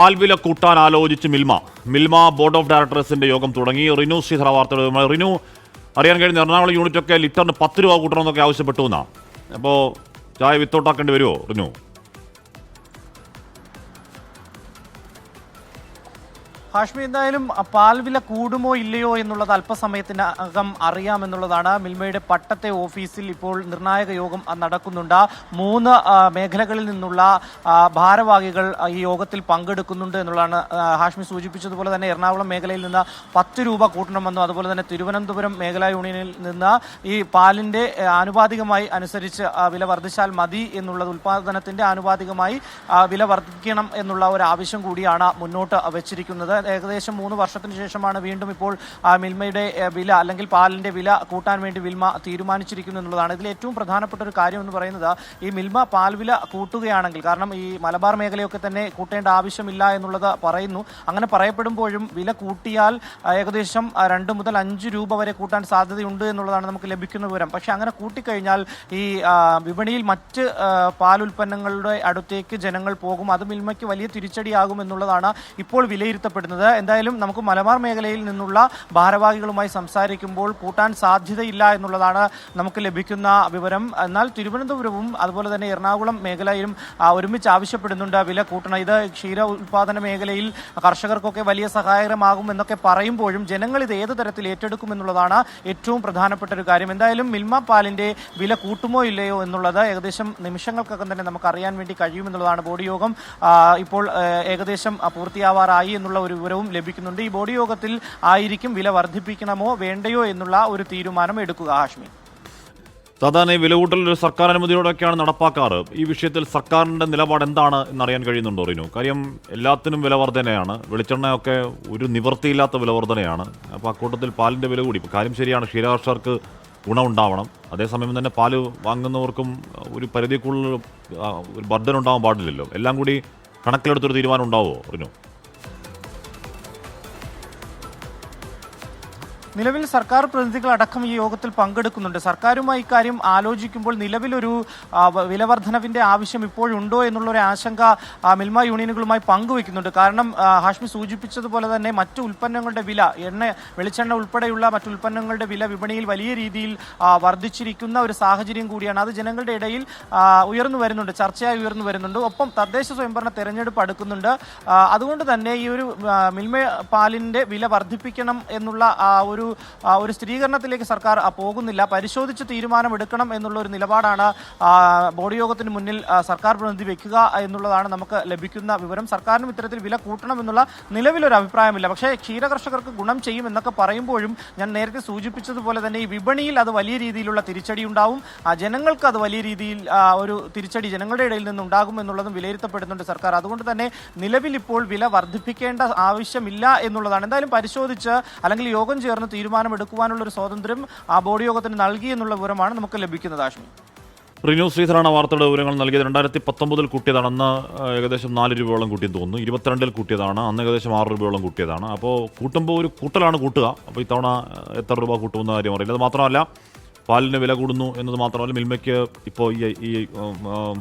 പാൽവില കൂട്ടാൻ ആലോചിച്ച് Milma. Milma board of ഡയറക്ടേഴ്സിന്റെ യോഗം തുടങ്ങി. റിനു ശ്രീധര വാർത്തകൾ റിനു അറിയാൻ കഴിഞ്ഞ എറണാകുളം യൂണിറ്റ് ഒക്കെ ലിറ്ററിന് പത്ത് രൂപ കൂട്ടണമെന്നൊക്കെ ആവശ്യപ്പെട്ടു എന്നാ അപ്പോൾ ചായ വിത്തൗട്ടാക്കേണ്ടി വരുമോ റിനു? ഹാഷ്മി എന്തായാലും അ, പാൽ വില കൂടുമോ ഇല്ലയോ എന്നുള്ളത് അല്പസമയത്തിനകം അറിയാമെന്നുള്ളതാണ്. മിൽമയുടെ പട്ടത്തെ ഓഫീസിൽ ഇപ്പോൾ നിർണായക യോഗം നടക്കുന്നുണ്ട്. മൂന്ന് മേഖലകളിൽ നിന്നുള്ള ഭാരവാഹികൾ ഈ യോഗത്തിൽ പങ്കെടുക്കുന്നുണ്ട് എന്നുള്ളതാണ് ഹാഷ്മി സൂചിപ്പിച്ചതുപോലെ തന്നെ എറണാകുളം മേഖലയിൽ നിന്ന് പത്ത് രൂപ കൂട്ടണമെന്നും അതുപോലെ തന്നെ തിരുവനന്തപുരം മേഖലാ യൂണിയനിൽ നിന്ന് ഈ പാലിന്റെ ആനുപാതികമായി അനുസരിച്ച് വില വർദ്ധിച്ചാൽ മതി എന്നുള്ളത് ഉൽപ്പാദനത്തിന്റെ ആനുപാതികമായി വില വർദ്ധിക്കണം എന്നുള്ള ഒരു ആവശ്യം കൂടിയാണ് മുന്നോട്ട് വെച്ചിരിക്കുന്നത്. ഏകദേശം മൂന്ന് വർഷത്തിന് ശേഷമാണ് വീണ്ടും ഇപ്പോൾ മിൽമയുടെ വില അല്ലെങ്കിൽ പാലിന്റെ വില കൂട്ടാൻ വേണ്ടി വിൽമ തീരുമാനിച്ചിരിക്കുന്നു എന്നുള്ളതാണ്. ഇതിൽ ഏറ്റവും പ്രധാനപ്പെട്ട ഒരു കാര്യം എന്ന് പറയുന്നത് ഈ മിൽമ പാൽ വില കൂട്ടുകയാണെങ്കിൽ കാരണം ഈ മലബാർ മേഖലയൊക്കെ തന്നെ കൂട്ടേണ്ട ആവശ്യമില്ല എന്നുള്ളത് പറയുന്നു. അങ്ങനെ പറയപ്പെടുമ്പോഴും വില കൂട്ടിയാൽ ഏകദേശം രണ്ട് മുതൽ അഞ്ച് രൂപ വരെ കൂട്ടാൻ സാധ്യതയുണ്ട് എന്നുള്ളതാണ് നമുക്ക് ലഭിക്കുന്ന വിവരം. പക്ഷേ അങ്ങനെ കൂട്ടിക്കഴിഞ്ഞാൽ ഈ വിപണിയിൽ മറ്റ് പാലുൽപ്പന്നങ്ങളുടെ അടുത്തേക്ക് ജനങ്ങൾ പോകും. അത് മിൽമയ്ക്ക് വലിയ തിരിച്ചടിയാകും എന്നുള്ളതാണ് ഇപ്പോൾ വിലയിരുത്തപ്പെടുന്നത്. എന്തായാലും നമുക്ക് മലബാർ മേഖലയിൽ നിന്നുള്ള ഭാരവാഹികളുമായി സംസാരിക്കുമ്പോൾ കൂട്ടാൻ സാധ്യതയില്ല എന്നുള്ളതാണ് നമുക്ക് ലഭിക്കുന്ന വിവരം. എന്നാൽ തിരുവനന്തപുരവും അതുപോലെ തന്നെ എറണാകുളം മേഖലയിലും ഒരുമിച്ച് ആവശ്യപ്പെടുന്നുണ്ട് വില കൂട്ടണം. ഇത് ക്ഷീര ഉൽപാദന മേഖലയിൽ കർഷകർക്കൊക്കെ വലിയ സഹായകരമാകും എന്നൊക്കെ പറയുമ്പോഴും ജനങ്ങൾ ഇത് ഏത് തരത്തിൽ ഏറ്റെടുക്കും എന്നുള്ളതാണ് ഏറ്റവും പ്രധാനപ്പെട്ട ഒരു കാര്യം. എന്തായാലും മിൽമ പാലിന്റെ വില കൂട്ടുമോ ഇല്ലയോ എന്നുള്ളത് ഏകദേശം നിമിഷങ്ങൾക്കകം തന്നെ നമുക്ക് അറിയാൻ വേണ്ടി കഴിയുമെന്നുള്ളതാണ് ബോഡി യോഗം. ഇപ്പോൾ ഏകദേശം പൂർത്തിയാവാറായി എന്നുള്ള ഒരു വിവരവും ലഭിക്കുന്നുണ്ട്. ഈ ബോഡി യോഗത്തിൽ ആയിരിക്കും വില വർദ്ധിപ്പിക്കണമോ വേണ്ടയോ എന്നുള്ള ഒരു തീരുമാനം എടുക്കുക ഹാഷ്മി സാധാരണ ഈ വില കൂട്ടൽ ഒരു സർക്കാർ അനുമതിയോടെയൊക്കെയാണ് നടപ്പാക്കാറ്. ഈ വിഷയത്തിൽ സർക്കാരിന്റെ നിലപാട് എന്താണ് എന്നറിയാൻ കഴിയുന്നുണ്ടോ റിനു? കാര്യം എല്ലാത്തിനും വില വർധനയാണ്. വെളിച്ചെണ്ണയൊക്കെ ഒരു നിവൃത്തിയില്ലാത്ത വില വർധനയാണ്. അപ്പോൾ അക്കൂട്ടത്തിൽ പാലിന്റെ വില കൂടി. കാര്യം ശരിയാണ് ക്ഷീരകർഷകർക്ക് ഗുണമുണ്ടാവണം. അതേസമയം തന്നെ പാൽ വാങ്ങുന്നവർക്കും ഒരു പരിധിക്കുള്ളിൽ ഒരു ബർഡൻ ഉണ്ടാവാൻ പാടില്ലല്ലോ. എല്ലാം കൂടി കണക്കിലെടുത്തൊരു തീരുമാനം ഉണ്ടാവുമോ റിനു? നിലവിൽ സർക്കാർ പ്രതിനിധികൾ അടക്കം ഈ യോഗത്തിൽ പങ്കെടുക്കുന്നുണ്ട്. സർക്കാരുമായി ഇക്കാര്യം ആലോചിക്കുമ്പോൾ നിലവിലൊരു വിലവർദ്ധനവിന്റെ ആവശ്യം ഇപ്പോഴുണ്ടോ എന്നുള്ള ഒരു ആശങ്ക മിൽമ യൂണിയനുകളുമായി പങ്കുവെക്കുന്നുണ്ട് കാരണം ഹാഷ്മി സൂചിപ്പിച്ചതുപോലെ തന്നെ മറ്റു ഉൽപ്പന്നങ്ങളുടെ വില എണ്ണ വെളിച്ചെണ്ണ ഉൾപ്പെടെയുള്ള മറ്റു ഉൽപ്പന്നങ്ങളുടെ വില വിപണിയിൽ വലിയ രീതിയിൽ വർദ്ധിച്ചിരിക്കുന്ന ഒരു സാഹചര്യം കൂടിയാണ്. അത് ജനങ്ങളുടെ ഇടയിൽ ഉയർന്നു വരുന്നുണ്ട്. ചർച്ചയായി ഉയർന്നു വരുന്നുണ്ട്. ഒപ്പം തദ്ദേശ സ്വയംഭരണ തെരഞ്ഞെടുപ്പ് അടുക്കുന്നുണ്ട്. അതുകൊണ്ട് തന്നെ ഈ ഒരു മിൽമ പാലിന്റെ വില വർദ്ധിപ്പിക്കണം എന്നുള്ള ഒരു ഒരു സ്ഥിരീകരണത്തിലേക്ക് സർക്കാർ പോകുന്നില്ല. പരിശോധിച്ച് തീരുമാനമെടുക്കണം എന്നുള്ള ഒരു നിലപാടാണ് ബോർഡ് യോഗത്തിന് മുന്നിൽ സർക്കാർ പ്രതിനിധി വെക്കുക എന്നുള്ളതാണ് നമുക്ക് ലഭിക്കുന്ന വിവരം. സർക്കാരിനും ഇത്തരത്തിൽ വില കൂട്ടണം എന്നുള്ള നിലവിലൊരു അഭിപ്രായമില്ല. പക്ഷേ ക്ഷീരകർഷകർക്ക് ഗുണം ചെയ്യും എന്നൊക്കെ പറയുമ്പോഴും ഞാൻ നേരത്തെ സൂചിപ്പിച്ചതുപോലെ തന്നെ ഈ വിപണിയിൽ അത് വലിയ രീതിയിലുള്ള തിരിച്ചടി ഉണ്ടാവും. ജനങ്ങൾക്ക് അത് വലിയ രീതിയിൽ ഒരു തിരിച്ചടി ജനങ്ങളുടെ ഇടയിൽ നിന്ന് ഉണ്ടാകും എന്നുള്ളതും വിലയിരുത്തപ്പെടുന്നുണ്ട് സർക്കാർ. അതുകൊണ്ട് തന്നെ നിലവിൽ ഇപ്പോൾ വില വർദ്ധിപ്പിക്കേണ്ട ആവശ്യമില്ല എന്നുള്ളതാണ്. എന്തായാലും പരിശോധിച്ച് അല്ലെങ്കിൽ യോഗം ചേർന്ന് തീരുമാനമെടുക്കുവാനുള്ള ഒരു സ്വാതന്ത്ര്യം ആ ബോർഡ് യോഗത്തിന് നൽകി എന്നുള്ള വിവരമാണ് നമുക്ക് ലഭിക്കുന്നത് ആഷ്മി റിനു ശ്രീധരാണ് വാർത്തയുടെ വിവരങ്ങൾ നൽകിയത്. രണ്ടായിരത്തി പത്തൊമ്പതിൽ കൂട്ടിയതാണ്. അന്ന് ഏകദേശം നാല് രൂപയോളം കൂട്ടിയെന്ന് തോന്നുന്നു. ഇരുപത്തിരണ്ടിൽ കൂട്ടിയതാണ്. അന്ന് ഏകദേശം ആറ് രൂപയോളം കൂട്ടിയതാണ്. അപ്പോൾ കൂട്ടുമ്പോൾ ഒരു കൂട്ടലാണ് കൂട്ടുക. അപ്പോൾ ഇത്തവണ എത്ര രൂപ കൂട്ടുമെന്ന കാര്യം അറിയില്ല. അത് മാത്രമല്ല പാലിന് വില കൂടുന്നു എന്നത് മാത്രമല്ല മിൽമയ്ക്ക് ഇപ്പോൾ ഈ ഈ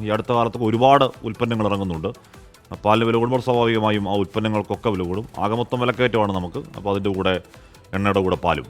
ഈ അടുത്ത കാലത്തൊക്കെ ഒരുപാട് ഉൽപ്പന്നങ്ങൾ ഇറങ്ങുന്നുണ്ട്. പാലിന് വില കൂടുമ്പോൾ സ്വാഭാവികമായും ആ ഉൽപ്പന്നങ്ങൾക്കൊക്കെ വില കൂടും. ആകെ മൊത്തം വിലക്കയറ്റമാണ് നമുക്ക്. അപ്പോൾ അതിന്റെ കൂടെ എണ്ണയുടെ കൂടെ പാലും.